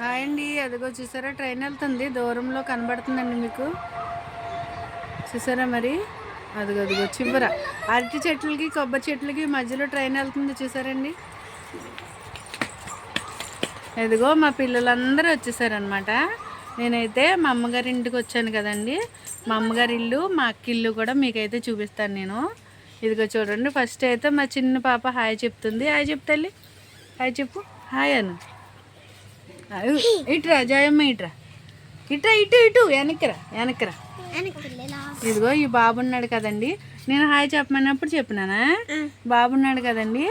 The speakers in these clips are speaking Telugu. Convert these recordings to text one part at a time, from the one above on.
హాయ్ అండి అదిగో చూసారా ట్రైన్ వెళ్తుంది దూరంలో కనబడుతుందండి మీకు. చూసారా మరి? అదిగో అదిగో చివర. అరటి చెట్లకి కొబ్బరి చెట్లకి మధ్యలో ట్రైన్ వెళ్తుంది చూసారండి? ఇదిగో మా పిల్లలందరూ వచ్చేసారనమాట నేనైతే మా అమ్మగారి ఇంటికి వచ్చాను కదండి. మా అమ్మగారి ఇల్లు మా అక్క ఇల్లు కూడా మీకైతే చూపిస్తాను నేను. ఇదిగో చూడండి ఫస్ట్ అయితే మా చిన్న పాప హాయ్ చెప్తుంది. హాయ్ చెప్తాలి హాయ్ చెప్పు. హాయ్ అను. ఇట్రా జయమ్మ ఇట్రా. ఇట్రా ఇటు ఇటు వెనక్కిరా వెనక్కిరా. ఇదిగో ఈ బాబు ఉన్నాడు కదండి. నేను హాయ్ చెప్పమన్నప్పుడు చెప్పినానా? బాబు ఉన్నాడు కదండి.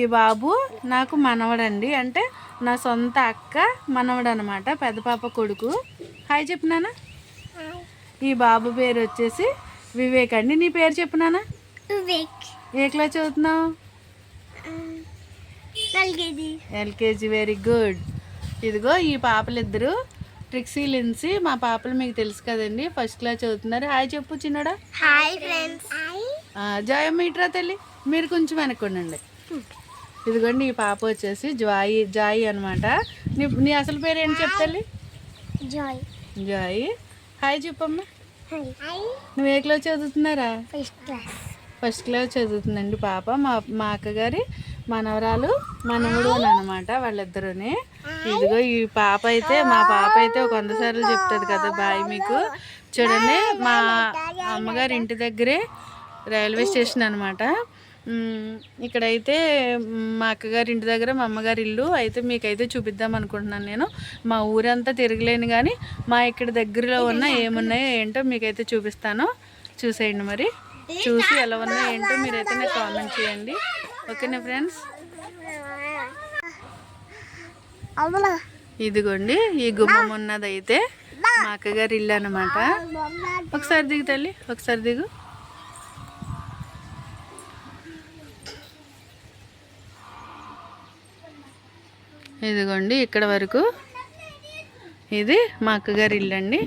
ఈ బాబు నాకు మనవడండి. అంటే నా సొంత అక్క మనవడు అనమాట పెద్ద పాప కొడుకు. హాయ్ చెప్పినానా? ఈ బాబు పేరు వచ్చేసి వివేక్ అండి. నీ పేరు చెప్పినానా? వివేక్. ఏ క్లాస్ చదువుతున్నావు? LKG very good. ఇదిగో ఈ పాపలిద్దరు ట్రిక్సీ లిన్సీ మా పాపలు మీకు తెలుసు కదండి. ఫస్ట్ క్లాస్ చదువుతున్నారు. హాయ్ చెప్పు చిన్నడా. హాయ్ ఫ్రెండ్స్ ఇట్రా తల్లి. మీరు కొంచెం వెనక్కుండండి. ఇదిగోండి ఈ పాప వచ్చేసి జాయి జాయి అనమాట నీ నీ అసలు పేరు ఏంటి చెప్తాలి జాయ్ జాయి. హాయ్ చెప్పమ్మా. హాయ్ నువ్వు ఏ క్లాస్ చదువుతున్నారా? ఫస్ట్ క్లాస్ ఫస్ట్ క్లాస్ చదువుతుందండి పాప. మా మా అక్కగారి మనవరాలు మనవడు అని అనమాట వాళ్ళిద్దరుని. ఇదిగో ఈ పాప అయితే మా పాప అయితే ఒక వంద సార్లు చెప్తుంది కదా బాయ్ మీకు. చూడండి మా అమ్మగారి ఇంటి దగ్గరే రైల్వే స్టేషన్ అనమాట ఇక్కడైతే మా అక్కగారి ఇంటి దగ్గర మా అమ్మగారి ఇల్లు. అయితే మీకైతే చూపిద్దాం అనుకుంటున్నాను నేను. మా ఊరంతా తిరగలేను కానీ మా ఇక్కడ దగ్గరలో ఉన్న ఏమున్నాయో ఏంటో మీకైతే చూపిస్తాను. చూసేయండి మరి. చూసి ఎలా ఉన్నాయో ఏంటో మీరైతే నాకు కామెంట్ చేయండి. ఓకేనా ఫ్రెండ్స్? ఇదిగోండి ఈ గుమ్మం ఉన్నదైతే మా అక్కగారి ఇల్లు అనమాట ఒకసారి దిగు తల్లి ఒకసారి దిగు. ఇదిగోండి ఇక్కడ వరకు. ఇది మా అక్కగారి ఇల్లు అండి.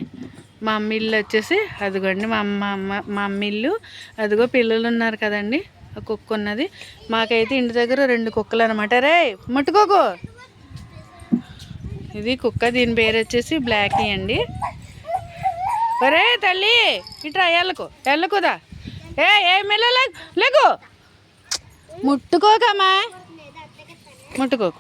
మా అమ్మ ఇల్లు వచ్చేసి అదిగోండి మా అమ్మ అమ్మ మా అమ్మ ఇల్లు. అదిగో పిల్లలు ఉన్నారు కదండి. కుక్క ఉన్నది. మాకైతే ఇంటి దగ్గర రెండు కుక్కలు అనమాట రే ముట్టుకోకు. ఇది కుక్క దీని పేరు వచ్చేసి బ్లాకీ అండి. ఒరే తల్లి ఇట్రా ఎల్లకు ఎల్లకుదా ఏ ఏం మెల్ల లేకు. ముట్టుకోకమ్మా. ముట్టుకోకు.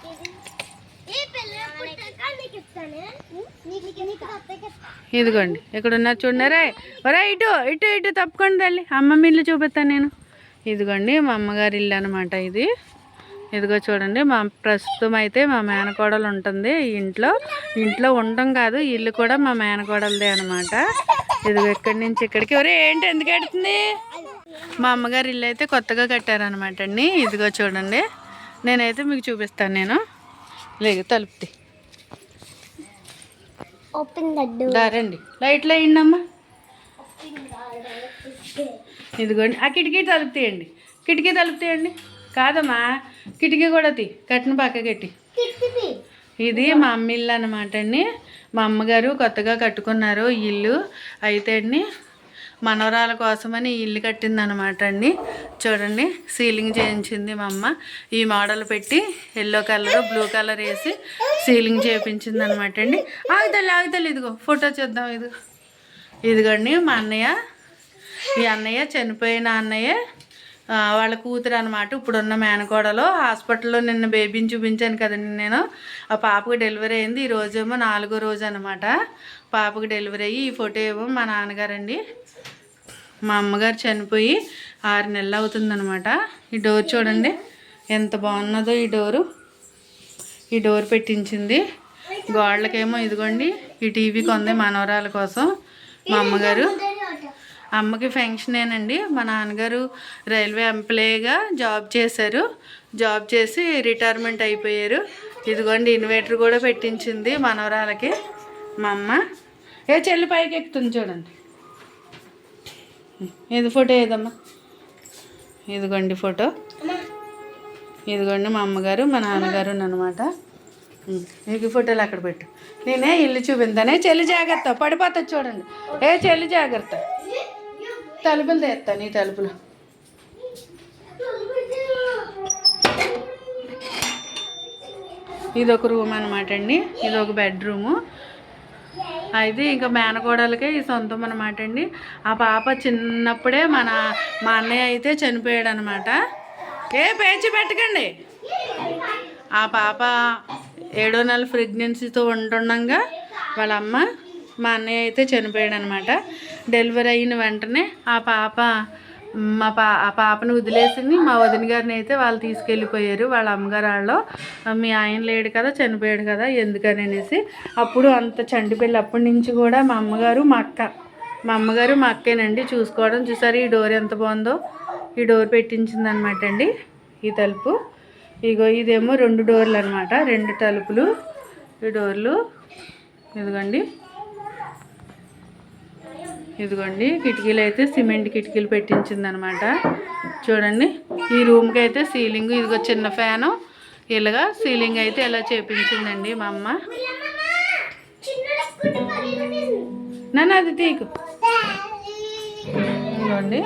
ఇదిగోండి ఇక్కడ ఉన్నారు రే. ఒరే ఇటు ఇటు ఇటు తప్పుకోండి తల్లి. అమ్మమ్మ ఇల్లు చూపిస్తాను నేను. ఇదిగోండి మా అమ్మగారి ఇల్లు అనమాట ఇది. ఇదిగో చూడండి మా ప్రస్తుతం అయితే మా మేనకోడలు ఉంటుంది ఇంట్లో. ఇంట్లో ఉండటం కాదు ఇల్లు కూడా మా మేనకోడలదే అనమాట ఇదిగో ఇక్కడి నుంచి ఇక్కడికి. ఒరే ఏంటి ఎందుకు ఎడుతుంది మా అమ్మగారి ఇల్లు అయితే కొత్తగా కట్టారనమాట అండి. ఇదిగో చూడండి నేనైతే మీకు చూపిస్తాను నేను. లేదు తలుపుతి దారండి లైట్లు వేయండి అమ్మా ఇదిగోండి. ఆ కిటికీ తలుపు తీయండి కిటికీ తలుపు తీయండి కాదమ్మా కిటికీ కూడా తీ. కట్టిన పక్క కట్టి ఇది మా అమ్మ ఇల్లు అనమాట అండి. మా అమ్మగారు కొత్తగా కట్టుకున్నారు ఇల్లు. అయితే అండి మనవరాల కోసమని ఇల్లు కట్టింది అనమాట అండి. చూడండి సీలింగ్ చేయించింది మా అమ్మ. ఈ మోడల్ పెట్టి ఎల్లో కలర్ బ్లూ కలర్ వేసి సీలింగ్ చేయించింది అనమాట అండి. ఆగుతల్లి ఆగుతల్లి ఇదిగో ఫోటో చూద్దాం ఇదిగో. ఇదిగోండి మా అన్నయ్య ఈ అన్నయ్య చనిపోయిన అన్నయ్య వాళ్ళ కూతురు అనమాట ఇప్పుడున్న మేనకోడలో హాస్పిటల్లో నిన్న బేబీని చూపించాను కదండి నేను. ఆ పాపకు డెలివరీ అయింది. ఈ రోజేమో నాలుగో రోజు అనమాట పాపకు డెలివరీ అయ్యి ఈ ఫోటో ఏమో మా నాన్నగారండి. మా అమ్మగారు చనిపోయి ఆరు నెలలు అవుతుందనమాట ఈ డోర్ చూడండి ఎంత బాగున్నదో ఈ డోరు. ఈ డోర్ పెట్టించింది. గోడలకేమో ఇదిగోండి ఈ టీవీ కొంది మనవరాల కోసం మా అమ్మగారు. అమ్మకి ఫంక్షనేనండి మా నాన్నగారు రైల్వే ఎంప్లాయీగా జాబ్ చేశారు. జాబ్ చేసి రిటైర్మెంట్ అయిపోయారు. ఇదిగోండి ఇన్వర్టర్ కూడా పెట్టించింది మనవరాలకి. మా అమ్మ. ఏ చెల్లి పైకి ఎక్కుతుంది చూడండి. ఇది ఫోటో ఏదమ్మా? ఇదిగోండి ఫోటో. ఇదిగోండి మా అమ్మగారు మా నాన్నగారు అనమాట మీకు ఫోటోలు అక్కడ పెట్టు. నేనే ఇల్లు చూపిందానే చెల్లి జాగ్రత్త. పడిపోతుంది చూడండి. ఏ చెల్లి జాగ్రత్త. తలుపులు తెస్తా నీ తలుపులు. ఇది ఒక రూమ్ అనమాట అండి. ఇది ఒక బెడ్రూము. అయితే ఇంకా మేనకోడలకే ఈ సొంతం అనమాట అండి. ఆ పాప చిన్నప్పుడే మన మా అన్నయ్య అయితే చనిపోయాడు అనమాట ఏ పేచి పెట్టకండి. ఆ పాప ఏడో నెల ప్రెగ్నెన్సీతో ఉంటుండగా వాళ్ళ అమ్మ మా అన్నయ్య అయితే చనిపోయాడు అనమాట డెలివరీ అయిన వెంటనే ఆ పాప మా పా ఆ పాపను వదిలేసింది. మా వదిన గారిని అయితే వాళ్ళు తీసుకెళ్ళిపోయారు. వాళ్ళ అమ్మగారు వాళ్ళు మీ ఆయన లేడు కదా చనిపోయాడు కదా ఎందుకని అనేసి. అప్పుడు అంత చండిపిల్ల అప్పటి నుంచి కూడా మా అమ్మగారు మా అక్క మా అమ్మగారు మా అక్కేనండి చూసుకోవడం. చూసారు ఈ డోర్ ఎంత బాగుందో? ఈ డోర్ పెట్టించిందనమాట అండి ఈ తలుపు. ఇగో ఇదేమో రెండు డోర్లు అనమాట. రెండు తలుపులు ఈ డోర్లు ఇదిగోండి. ఇదిగోండి కిటికీలు అయితే సిమెంట్ కిటికీలు పెట్టించిందనమాట. చూడండి ఈ రూమ్కి అయితే సీలింగ్ ఇదిగో చిన్న ఫ్యాను. ఇలాగా సీలింగ్ అయితే ఇలా చేపించిందండి మా అమ్మ. నన్ను అది తీకు. ఇదిగోండి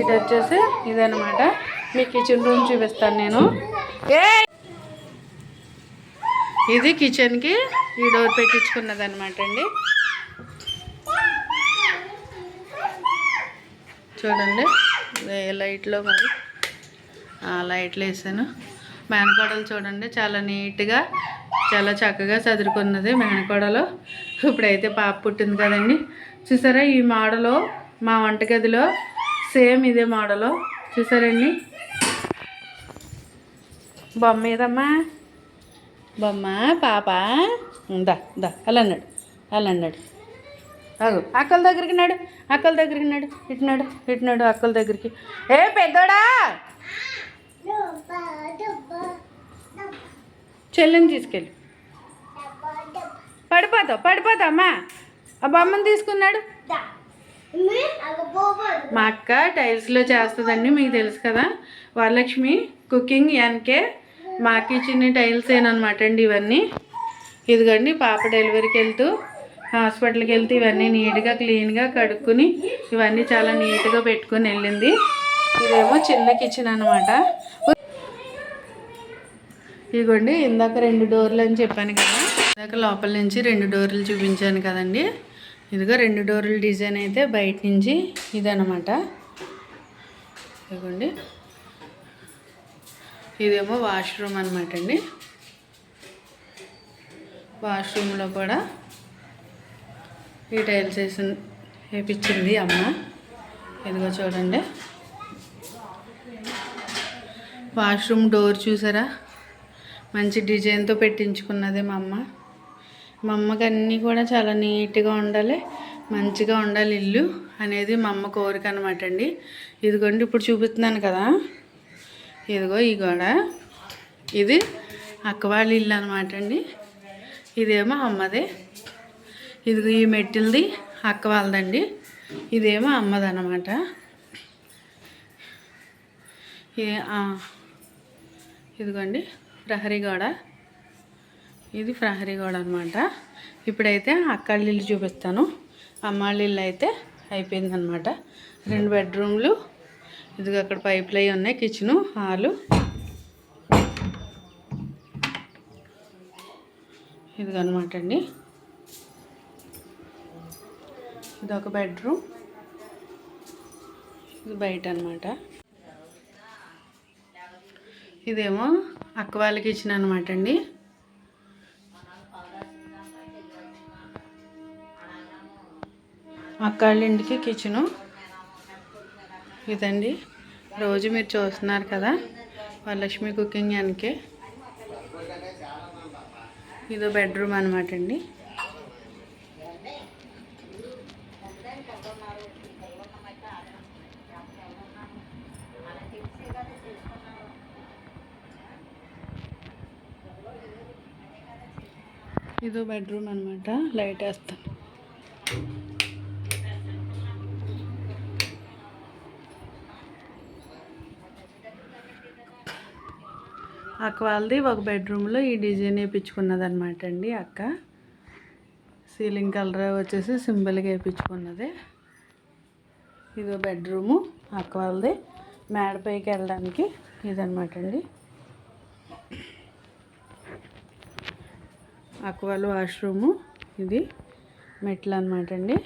ఇది వచ్చేసి ఇదనమాట. మీ కిచెన్ రూమ్ చూపిస్తాను నేను. ఏ ఇది కిచెన్కి ఈ డోర్ పెట్టించుకున్నది అనమాట అండి. చూడండి. లైట్లో మరి? లైట్లు వేసాను. మేనకోడలు చూడండి చాలా నీట్గా చాలా చక్కగా చదురుకున్నది మేనకోడలు. ఇప్పుడైతే పాప పుట్టింది కదండి. చూసారా ఈ మోడలు మా వంటగదిలో సేమ్ ఇదే మోడలు చూసారండి? బొమ్మ ఏదమ్మా? బొమ్మ పాప? దా దా అలా అన్నాడు అలా అన్నాడు. అగు అక్కల దగ్గరికి నాడు అక్కల దగ్గరికి నాడు ఇటునాడు ఇటునాడు అక్కల దగ్గరికి. ఏ పెద్దోడా? చెల్లెని తీసుకెళ్ళి. పడిపోతావు పడిపోతావు అమ్మా. ఆ బొమ్మను తీసుకున్నాడు. మా అక్క టైల్స్లో చేస్తుందండి మీకు తెలుసు కదా. వరలక్ష్మి కుకింగ్ ఎన్కే మా అక్క టైల్స్ ఏనమాట అండి ఇవన్నీ. ఇదిగోండి పాప డెలివరీకి వెళ్తూ హాస్పిటల్కి వెళ్తే ఇవన్నీ నీట్గా క్లీన్గా కడుక్కుని ఇవన్నీ చాలా నీట్గా పెట్టుకుని వెళ్ళింది. ఇదేమో చిన్న కిచెన్ అనమాట ఇదిగోండి ఇందాక రెండు డోర్లు అని చెప్పాను కదా. ఇందాక లోపల నుంచి రెండు డోర్లు చూపించాను కదండి. ఇదిగో రెండు డోర్ల డిజైన్ అయితే బయట నుంచి ఇదనమాట ఇదిగోండి ఇదేమో వాష్రూమ్ అనమాట అండి. వాష్రూమ్లో కూడా ఈ టైల్స్ వేసి వేపించింది అమ్మ. ఇదిగో చూడండి. వాష్రూమ్ డోర్ చూసారా? మంచి డిజైన్తో పెట్టించుకున్నది మా అమ్మ. మా అమ్మకి అన్నీ కూడా చాలా నీట్గా ఉండాలి మంచిగా ఉండాలి ఇల్లు అనేది మా అమ్మ కోరిక అనమాట అండి. ఇదిగోండి ఇప్పుడు చూపిస్తున్నాను కదా. ఇదిగో ఈ గోడ. ఇది అక్క వాళ్ళ ఇల్లు అనమాట అండి. ఇదేమో అమ్మదే. ఇదిగో ఈ మెట్టిల్ది అక్క వాళ్ళదండి. ఇదేమో అమ్మదన్నమాట. ఏ ఇదిగోండి ప్రహరీ గోడ. ఇది ప్రహరీ గోడ అనమాట ఇప్పుడైతే అక్కళ్ళ ఇల్లు చూపిస్తాను. అమ్మాళ్ళ ఇల్లు అయితే అయిపోయిందనమాట రెండు బెడ్రూమ్లు. ఇదిగో అక్కడ పైపులు అవి ఉన్నాయి కిచెను హాలు. ఇదిగనమాట అండి. ఇది ఒక బెడ్రూమ్. ఇది బయట అనమాట ఇదేమో అక్క వాళ్ళకి ఇచ్చిన అనమాట అండి. అక్క వాళ్ళ ఇంటికి కిచెను. ఇదండి. రోజు మీరు చూస్తున్నారు కదా వరలక్ష్మి కుకింగ్ అనికే. ఇదో బెడ్రూమ్ అనమాట అండి. ఇదో బెడ్రూమ్ అనమాట లైట్ వేస్తాను. అక్క వాళ్ళది ఒక బెడ్రూమ్లో ఈ డిజైన్ వేయించుకున్నది అనమాట అండి అక్క. సీలింగ్ కలర్ వచ్చేసి సింపుల్గా వేయించుకున్నది. ఇదో బెడ్రూము అక్క వాళ్ళది. మేడపైకి వెళ్ళడానికి ఇదనమాట అండి. అక్వాలు వాష్రూము. ఇది మెట్లు అనమాట అండి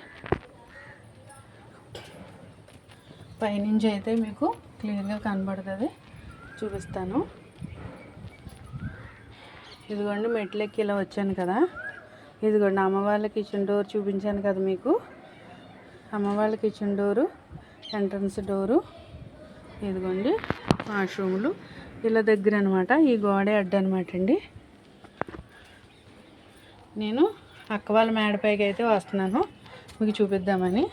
పైనుంచి అయితే మీకు క్లియర్గా కనబడుతుంది. చూపిస్తాను. ఇదిగోండి మెట్లెక్కి ఇలా వచ్చాను కదా. ఇదిగోండి అమ్మ వాళ్ళ కిచెన్ డోర్ చూపించాను కదా మీకు. అమ్మ వాళ్ళ కిచెన్ డోరు ఎంట్రన్స్ డోరు ఇదిగోండి వాష్రూములు ఇలా దగ్గర అనమాట ఈ గోడే అడ్డు అనమాట అండి. నేను అక్క వాళ్ళ మేడపైకి అయితే వస్తున్నాను. మీకు చూపిద్దామని.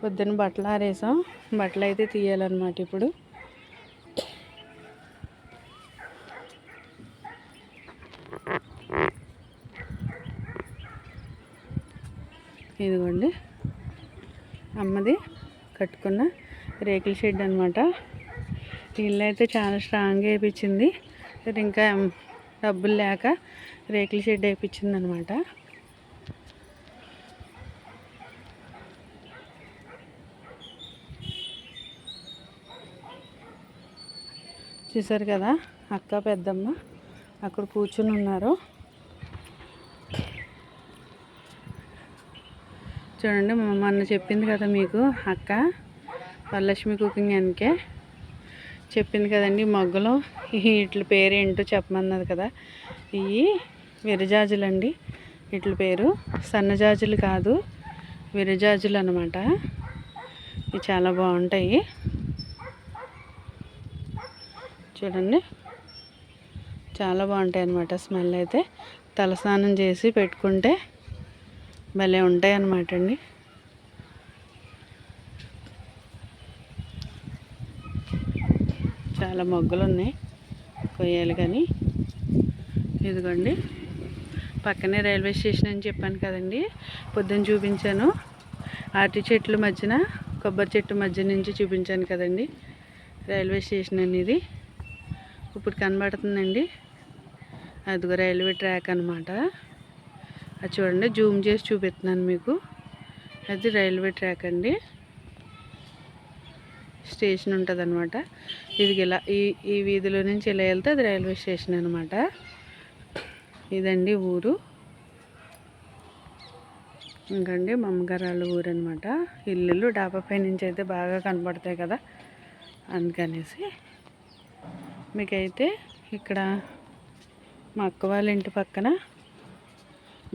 పొద్దున్న బట్టలు ఆరేసాం. బట్టలు అయితే తీయాలన్నమాట ఇప్పుడు. ఇదిగోండి. అమ్మది కట్టుకున్న రేకుల షెడ్ అనమాట ఇల్లు అయితే చాలా స్ట్రాంగ్గా వేయించింది ఇంకా డబ్బులు లేక రేకుల షెడ్ వేయించిందనమాట చూసారు కదా అక్క పెద్దమ్మ అక్కడ కూర్చుని ఉన్నారు. చూడండి మొన్న చెప్పింది కదా మీకు అక్క వరలక్ష్మి కుకింగ్ అనికే చెప్పింది కదండి మొగ్గలు. వీటి పేరు ఏంటో చెప్పమన్నది కదా. ఇవి విరజాజులు అండి వీటి పేరు సన్నజాజులు కాదు విరజాజులు అనమాట ఇవి చాలా బాగుంటాయి. చూడండి. చాలా బాగుంటాయి అన్నమాట స్మెల్ అయితే. తలస్నానం చేసి పెట్టుకుంటే భలే ఉంటాయి అన్నమాట అండి. చాలా మొగ్గలు ఉన్నాయి కొయ్యాలి కానీ. ఇదిగోండి. పక్కనే రైల్వే స్టేషన్ అని చెప్పాను కదండి. పొద్దున్న చూపించాను. అరటి చెట్ల మధ్యన కొబ్బరి చెట్టు మధ్య నుంచి చూపించాను కదండి. రైల్వే స్టేషన్ అనేది. ఇప్పుడు కనబడుతుందండి. అదిగో రైల్వే ట్రాక్ అనమాట అది చూడండి జూమ్ చేసి చూపిస్తున్నాను మీకు. అది రైల్వే ట్రాక్ అండి. స్టేషన్ ఉంటుంది అనమాట ఇది ఇలా ఈ ఈ వీధిలో నుంచి ఇలా వెళ్తే అది రైల్వే స్టేషన్ అనమాట ఇదండి ఊరు. ఇంకండి మా అమ్మగారు ఊరు అనమాట ఇల్లులు డాబా పై నుంచి అయితే బాగా కనపడతాయి కదా. అందుకనేసి మీకైతే ఇక్కడ మా అక్క వాళ్ళ ఇంటి పక్కన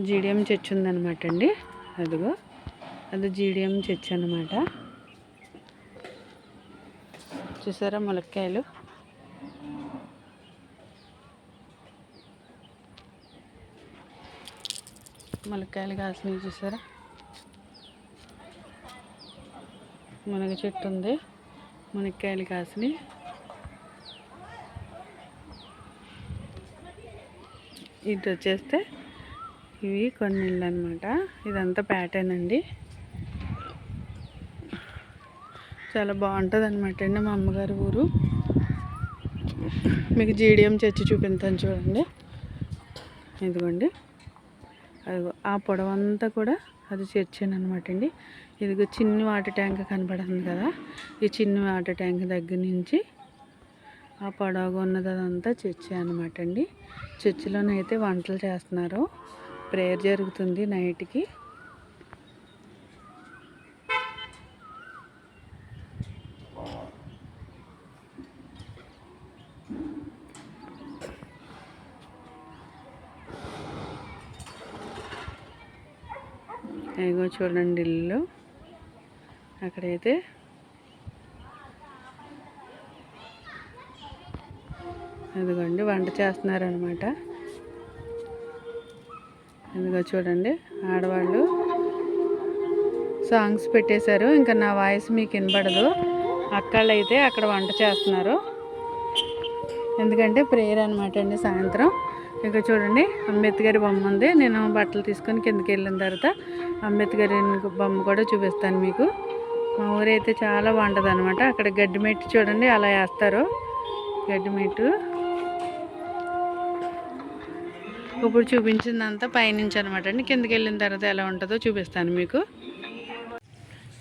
జీడిఎం చర్చ్ ఉందన్నమాట అండి. అదిగో అది జీడిఎం చర్చ్ అనమాట చూసారా ములక్కాయలు? ములక్కాయలు కాసినవి చూసారా? మునగ చెట్టు ఉంది. మునక్కాయలు కాసినవి. ఇది వచ్చేస్తే ఇవి కొన్ని ఇళ్ళు అనమాట ఇదంతా ప్యాటర్న్ అండి. చాలా బాగుంటుంది అనమాట అండి మా అమ్మగారి ఊరు. మీకు జీడిఎం చర్చి చూపించాను చూడండి. ఇదిగోండి. అదిగో ఆ పొడవంతా కూడా అది చర్చి అనమాట అండి. ఇదిగో చిన్ని వాటర్ ట్యాంక్ కనపడుతుంది కదా ఈ చిన్ని వాటర్ ట్యాంక్ దగ్గర నుంచి ఆ పొడవగా ఉన్నది అదంతా చర్చి అనమాట అండి. చర్చిలోనైతే వంటలు చేస్తున్నారు. ప్రేయర్ జరుగుతుంది నైట్కి. ఇగో చూడండి ఇల్లు. అక్కడైతే ఇదిగోండి వంట చేస్తున్నారనమాట ఇదిగో చూడండి ఆడవాళ్ళు సాంగ్స్ పెట్టేశారు. ఇంకా నా వాయిస్ మీకు వినబడదు. అక్కళ్ళు అయితే అక్కడ వంట చేస్తున్నారు. ఎందుకంటే ప్రేయర్ అనమాట అండి సాయంత్రం. ఇంకా చూడండి అంబేద్కర్ బొమ్మ ఉంది. నేను బట్టలు తీసుకొని కిందకి వెళ్ళిన తర్వాత అంబేద్కర్ బొమ్మ కూడా చూపిస్తాను మీకు. మా ఊరైతే చాలా బాగుంటుంది అనమాట అక్కడ గడ్డి మెట్టు చూడండి అలా వేస్తారు. గడ్డి మెట్టు. ఇప్పుడు చూపించిందంతా పైనుంచి అనమాట అండి. కిందకి వెళ్ళిన తర్వాత ఎలా ఉంటుందో చూపిస్తాను మీకు.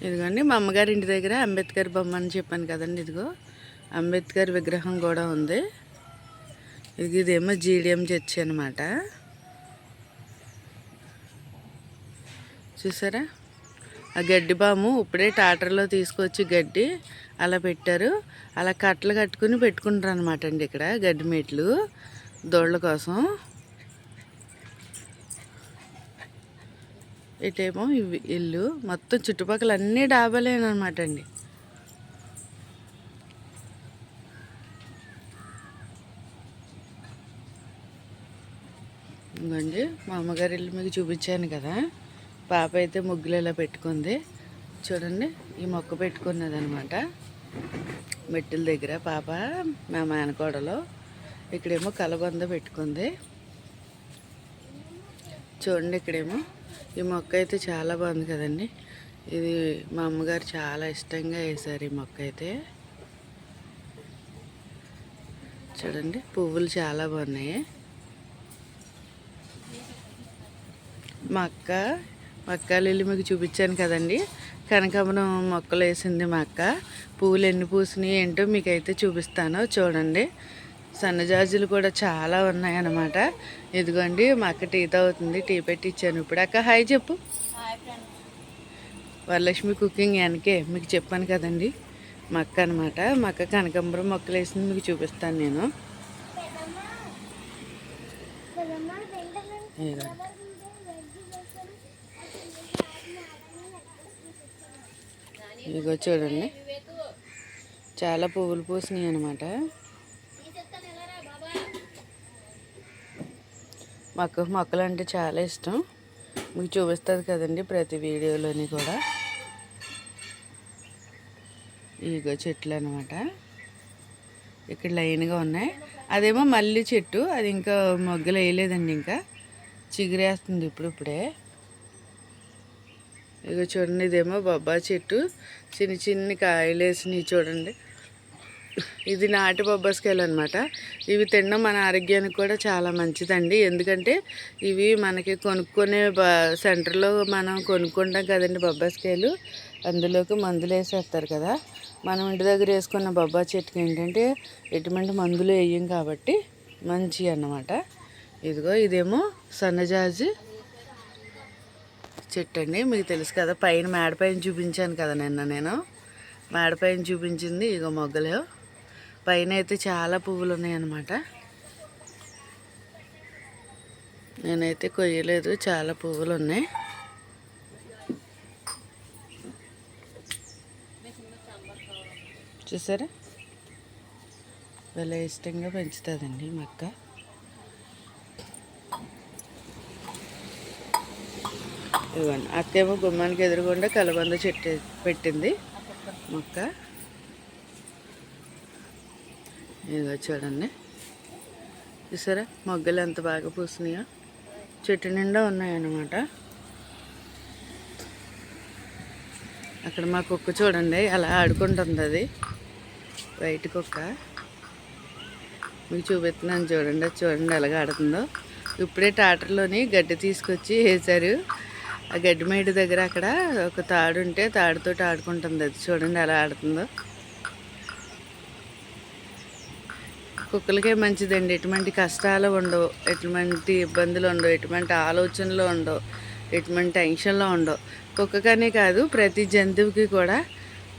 ఇదిగోండి మా అమ్మగారి ఇంటి దగ్గర అంబేద్కర్ బొమ్మ అని చెప్పాను కదండి ఇదిగో. అంబేద్కర్ విగ్రహం కూడా ఉంది. ఇది ఇదేమో జీడిఎం చర్చి అనమాట చూసారా? ఆ గడ్డి బాము ఇప్పుడే టాటర్లో తీసుకొచ్చి గడ్డి అలా పెట్టారు. అలా కట్టలు కట్టుకుని పెట్టుకుంటారు అనమాట అండి ఇక్కడ గడ్డి మెట్లు దోళ్ళ కోసం. ఇటేమో ఇవి ఇల్లు. మొత్తం చుట్టుపక్కల అన్నీ డాబాలేనమాట అండి. ఇంకోండి మా అమ్మగారి ఇల్లు మీకు చూపించాను కదా. పాప అయితే ముగ్గులు ఇలా పెట్టుకుంది. చూడండి ఈ మొక్క పెట్టుకున్నది అనమాట మెట్టుల దగ్గర పాప మా మేనకోడలో. ఇక్కడేమో కలబంద పెట్టుకుంది. చూడండి ఇక్కడేమో ఈ మొక్క అయితే చాలా బాగుంది కదండి. ఇది మా అమ్మగారు చాలా ఇష్టంగా వేశారు ఈ మొక్క అయితే. చూడండి పువ్వులు చాలా బాగున్నాయి. మా అక్క మా అక్క లిల్లి మీకు చూపించాను కదండి. కనకాంబరం మొక్కలు వేసింది మా అక్క. పువ్వులు ఎన్ని పూసినాయి ఏంటో మీకైతే చూపిస్తాను. చూడండి. సన్నజాజులు కూడా చాలా ఉన్నాయన్నమాట. ఇదిగోండి మా అక్క టీ తాగుతుంది. టీ పెట్టి ఇచ్చాను ఇప్పుడు. అక్క హాయ్ చెప్పు. వరలక్ష్మి కుకింగ్ వెనకే మీకు చెప్పాను కదండి. మా అక్క అనమాట మా అక్క కనకాంబరం మొక్కలు వేసింది మీకు చూపిస్తాను నేను. ఇదిగో. చూడండి. చాలా పువ్వులు పూసినాయి అనమాట మాకు మొక్కలు అంటే చాలా ఇష్టం. మీకు చూపిస్తుంది కదండి ప్రతి వీడియోలోని కూడా. ఇదిగో చెట్లు అనమాట ఇక్కడ లైన్గా ఉన్నాయి. అదేమో మళ్ళీ చెట్టు. అది ఇంకా మొగ్గలు వేయలేదండి ఇంకా. చిగురేస్తుంది ఇప్పుడు ఇప్పుడే. ఇక చూడండి ఇదేమో బొబ్బా చెట్టు. చిన్న చిన్ని కాయలు వేసినవి చూడండి. ఇది నాటు బొబ్బస్కాయలు అనమాట ఇవి తినడం మన ఆరోగ్యానికి కూడా చాలా మంచిదండి. ఎందుకంటే ఇవి మనకి కొనుక్కునే బ సెంటర్లో మనం కొనుక్కుంటాం కదండి బొబ్బస్కాయలు అందులోకి మందులు వేసేస్తారు కదా. మనం ఇంటి దగ్గర వేసుకున్న బొబ్బా చెట్టుకి ఏంటంటే ఎటువంటి మందులు వేయం కాబట్టి మంచి అన్నమాట. ఇదిగో ఇదేమో సన్నజాజి చెట్టు అండి. మీకు తెలుసు కదా పైన మేడపైన చూపించాను కదా నిన్న నేను. మేడపైన చూపించింది ఇగో మొగ్గలు. పైన అయితే చాలా పువ్వులు ఉన్నాయన్నమాట. నేనైతే కొయ్యలేదు చాలా పువ్వులు ఉన్నాయి. చూసారా? భలే ఇష్టంగా పెంచుతుందండి మొక్క. ఇవ్వండి అక్కేమో గుమ్మానికి ఎదురుగుండా కలబంద చెట్టు పెట్టింది మొక్క. ఇదిగో చూడండి. చూసారా? మొగ్గలు ఎంత బాగా పూసినాయో. చెట్టు నిండా ఉన్నాయన్నమాట. అక్కడ మా కుక్క చూడండి అలా ఆడుకుంటుంది అది. వైట్ కుక్క. మీకు చూపిస్తున్నాను చూడండి అది చూడండి ఎలాగ ఆడుతుందో. ఇప్పుడే టాటర్లోని గడ్డి తీసుకొచ్చి వేశారు. ఆ గడ్డిమేడి దగ్గర అక్కడ ఒక తాడు ఉంటే తాడుతో ఆడుకుంటుంది. అది చూడండి ఎలా ఆడుతుందో. కుక్కలకే మంచిదండి. ఎటువంటి కష్టాలు ఉండవు. ఎటువంటి ఇబ్బందులు ఉండవు. ఎటువంటి ఆలోచనలు ఉండవు. ఎటువంటి టెన్షన్లో ఉండవు. కుక్కకనే కాదు ప్రతి జంతువుకి కూడా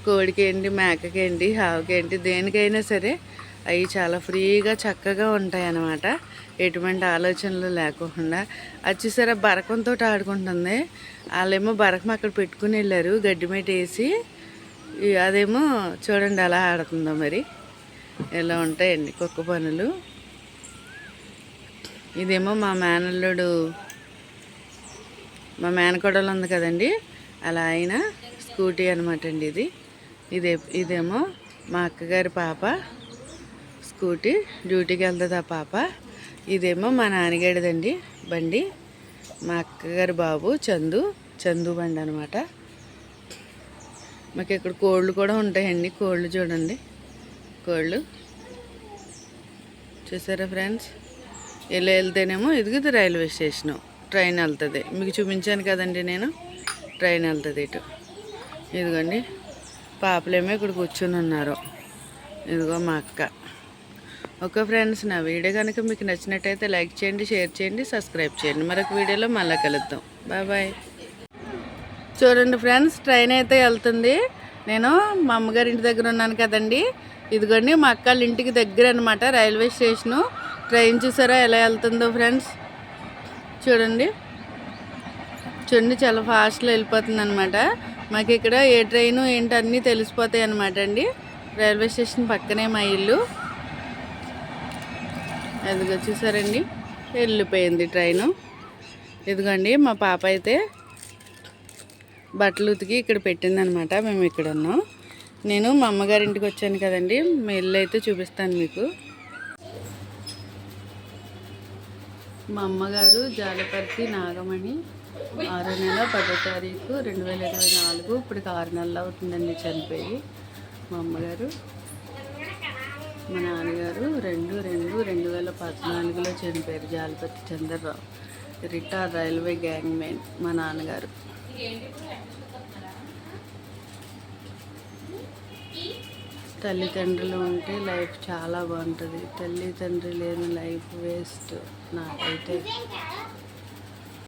కోడికేంటి మేకకేంటి ఆవుకేంటి దేనికైనా సరే అవి చాలా ఫ్రీగా చక్కగా ఉంటాయి అన్నమాట ఎటువంటి ఆలోచనలు లేకుండా. వచ్చేసరి బరకంతో ఆడుకుంటుంది. వాళ్ళేమో బరకం అక్కడ పెట్టుకుని వెళ్ళారు. గడ్డి మేట వేసి అదేమో చూడండి అలా ఆడుతుందో మరి. ఇలా ఉంటాయండి కుక్క పనులు. ఇదేమో మా మేనల్లుడు మా మేనకోడలు ఉంది కదండి. అలా ఆయన స్కూటీ అనమాట అండి ఇది. ఇదే ఇదేమో మా అక్కగారి పాప. స్కూటీ డ్యూటీకి వెళ్తుంది ఆ పాప? ఇదేమో మా నాన్నగారిదండి బండి. మా అక్కగారి బాబు చందు చందు బండి అనమాట మాకు ఇక్కడ కోళ్ళు కూడా ఉంటాయండి. కోళ్ళు చూడండి. కోళ్ళు. చూసారా ఫ్రెండ్స్? ఇలా వెళ్తేనేమో ఎదుగుతుంది రైల్వే స్టేషను. ట్రైన్ వెళ్తుంది. మీకు చూపించాను కదండి నేను. ట్రైన్ వెళ్తుంది ఇటు. ఇదిగోండి. పాపలేమో ఇక్కడ కూర్చొని ఉన్నారు. ఇదిగో మా అక్క. ఓకే ఫ్రెండ్స్ నా వీడియో కనుక మీకు నచ్చినట్టయితే లైక్ చేయండి షేర్ చేయండి సబ్స్క్రైబ్ చేయండి. మరొక వీడియోలో మళ్ళీ కలుద్దాం. Bye bye. చూడండి ఫ్రెండ్స్ ట్రైన్ అయితే వెళ్తుంది. నేను మా అమ్మగారి ఇంటి దగ్గర ఉన్నాను కదండి. ఇదిగోండి మా అక్కళ్ళ ఇంటికి దగ్గర అనమాట రైల్వే స్టేషను. ట్రైన్ చూసారా ఎలా వెళ్తుందో ఫ్రెండ్స్? చూడండి. చూడండి చాలా ఫాస్ట్లో వెళ్ళిపోతుంది అనమాట మాకు ఇక్కడ ఏ ట్రైను ఏంటన్నీ తెలిసిపోతాయి అనమాట అండి. రైల్వే స్టేషన్ పక్కనే మా ఇల్లు. అదిగో చూసారండి? వెళ్ళిపోయింది ట్రైను. ఇదిగోండి మా పాప అయితే బట్టలు ఉతికి ఇక్కడ పెట్టిందనమాట. మేము ఇక్కడ ఉన్నాం. నేను మా అమ్మగారి ఇంటికి వచ్చాను కదండి. మా ఇల్లు అయితే చూపిస్తాను మీకు. మా అమ్మగారు జాలపర్తి నాగమణి ఆరో నెల పదో తారీఖు రెండు వేల ఇరవై నాలుగు. ఇప్పటికి ఆరు నెలలు అవుతుందండి చనిపోయి మా అమ్మగారు. మా నాన్నగారు రెండు రెండు రెండు వేల పద్నాలుగులో చనిపోయారు. Jalapathi Chandrarao retire railway gangman మా నాన్నగారు. తల్లిదండ్రులు ఉంటే లైఫ్ చాలా బాగుంటుంది. తల్లిదండ్రులు లేని లైఫ్ వేస్ట్ నాకైతే.